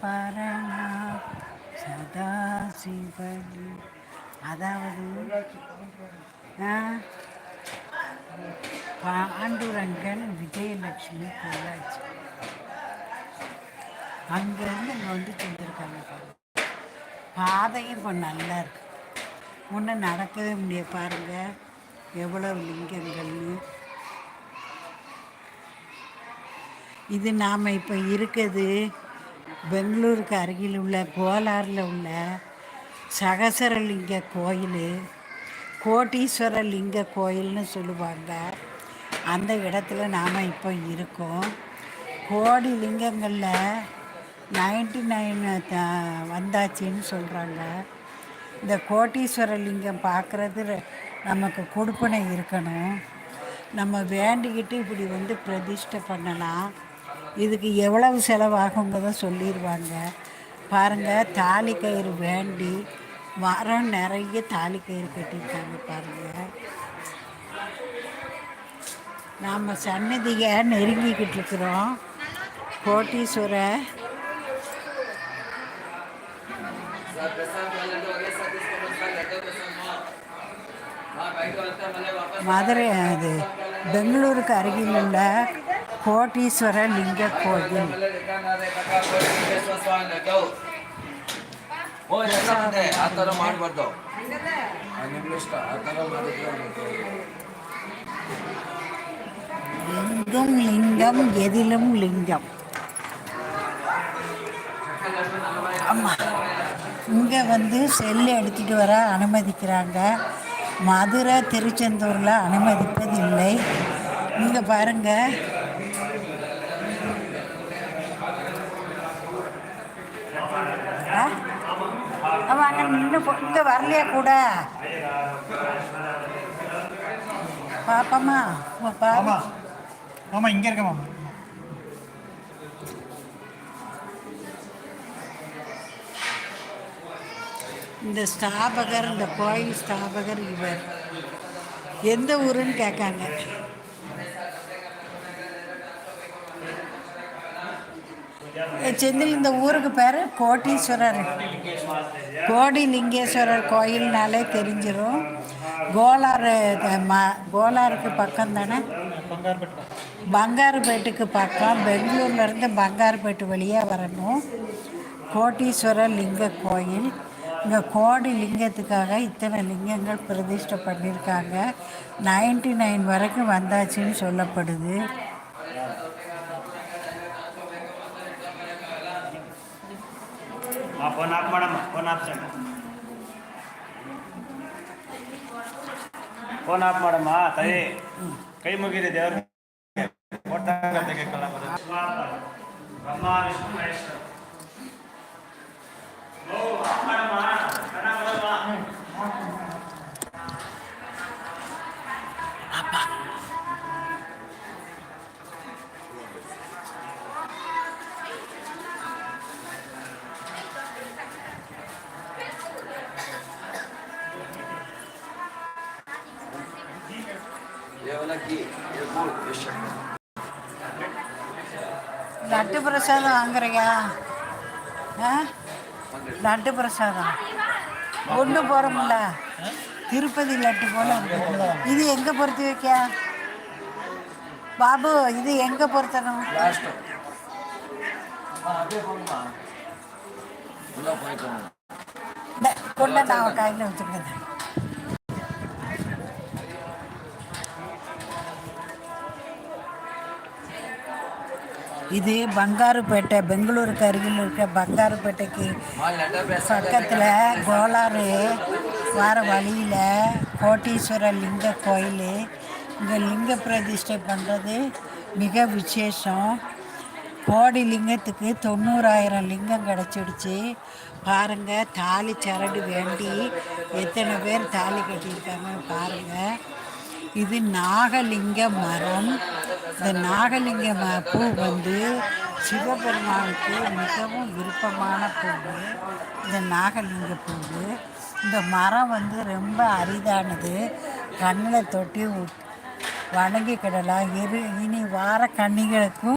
பரணா சதாசிவனி. அதாவது பாண்டுரங்கன் விஜயலட்சுமி பொள்ளாச்சி. அங்கேருந்து இங்கே வந்து செஞ்சுருக்காங்க பாதையும் இப்போ நல்லா இருக்கு. முன்னே நடக்கவே முடியாது பாருங்க. எவ்வளவு லிங்கங்கள்னு. இது நாம் இப்போ இருக்குது பெங்களூருக்கு அருகில் உள்ள கோலாரில் உள்ள சகசரலிங்க கோயில் கோட்டீஸ்வர லிங்க கோயில்னு சொல்லுவாங்க. அந்த இடத்துல நாம் இப்போ இருக்கோம். கோடி லிங்கங்களில் நைன்டி நைன் வந்தாச்சுன்னு சொல்கிறாங்க இந்த கோட்டீஸ்வர லிங்கம் பார்க்குறது நமக்கு கொடுப்பனை இருக்கணும். நம்ம வேண்டிக்கிட்டு இப்படி வந்து பிரதிஷ்டை பண்ணலாம். இதுக்கு எவ்வளவு செலவாகுங்கிறத சொல்லிடுவாங்க பாருங்கள் தாலி கயிறு வேண்டி மரம் நிறைய தாலி கயிறு கட்டியிருக்காங்க பாருங்கள் நாம் சன்னதியை நெருங்கிக்கிட்டு இருக்கிறோம். கோட்டீஸ்வர மதுரை அது பெங்களூருக்கு அருகில் உள்ள கோட்டீஸ்வர லிங்க கோயில் ಆ எங்கும் லிங்கம் எதிலும் லிங்கம் ஆமாம் இங்கே வந்து செல்லு எடுத்துகிட்டு வர அனுமதிக்கிறாங்க மதுரை திருச்செந்தூரில் அனுமதிப்பதில்லை இங்கே பாருங்கள் இங்கே வரலையா கூட? பாப்பம்மா பா மாமா மாமா இங்கே இருக்க மாமா. இந்த ஸ்தாபகர் இந்த கோயில் ஸ்தாபகர் இவர். எந்த ஊருன்னு கேட்காங்க. செந்தில் இந்த ஊருக்கு பேர் கோட்டீஸ்வரர். கோடி லிங்கேஸ்வரர் கோயில்னாலே தெரிஞ்சிடும் கோலாறு ம கோலாருக்கு பக்கம் தானே? பங்கார்பட்டு பங்காருப்பேட்டுக்கு பக்கம் பெங்களூர்லேருந்து பங்காருப்பேட்டு வழியாக வரணும். கோட்டீஸ்வரர் லிங்க கோயில். இங்கே கோடி லிங்கத்துக்காக இத்தனை லிங்கங்கள் பிரதிஷ்டை பண்ணியிருக்காங்க நைன்டி நைன் வரைக்கும் வந்தாச்சுன்னு சொல்லப்படுது. ಆ ಫೋನ್ ಆಫ್ ಮಾಡಮ್ಮ ಫೋನ್ ಆಫ್ ಸಣ್ಣ ಫೋನ್ ಆಫ್ ಮಾಡಮ್ಮ ತಾಯಿ ಕೈ ಮುಗಿರಿ ದೇವ್ರ ಕೊಟ್ಟಾಗ ತೆಗೆದುಕೊಳ್ಳ ಬ್ರಹ್ಮ ವಿಷ್ಣು ಮಹೇಶ್ವರ லட்டு பிரசாதம் வாங்குறியா? லட்டு பிரசாதம்? ஒன்று போகிறோம்ல திருப்பதி லட்டு போல இது எங்கே பொறுத்து வைக்க பாபு இது எங்கே பொறுத்தணும் கொண்ட நான் கையில் வச்சுருக்கேன். இது பங்காருப்பேட்டை பெங்களூருக்கு அருகில் இருக்க பங்காருப்பேட்டைக்கு பக்கத்தில் கோலாறு வார வழியில் கோட்டீஸ்வரர் லிங்க கோயில். இங்கே லிங்க பிரதிஷ்டை பண்ணுறது மிக விசேஷம். கோடி லிங்கத்துக்கு தொண்ணூறாயிரம் லிங்கம் கிடச்சிடுச்சு. பாருங்கள் தாலி சரடு வேண்டி எத்தனை பேர் தாலி கட்டியிருக்காங்க பாருங்கள் இது நாகலிங்க மரம். இந்த நாகலிங்க பூ வந்து சிவபெருமானுக்கு மிகவும் விருப்பமான பூ. இந்த நாகலிங்க பூ. இந்த மரம் வந்து ரொம்ப அரிதானது. கண்ணில் தொட்டி வணங்கிக்கிடலாம் இரு இனி வார கன்னிகளுக்கும்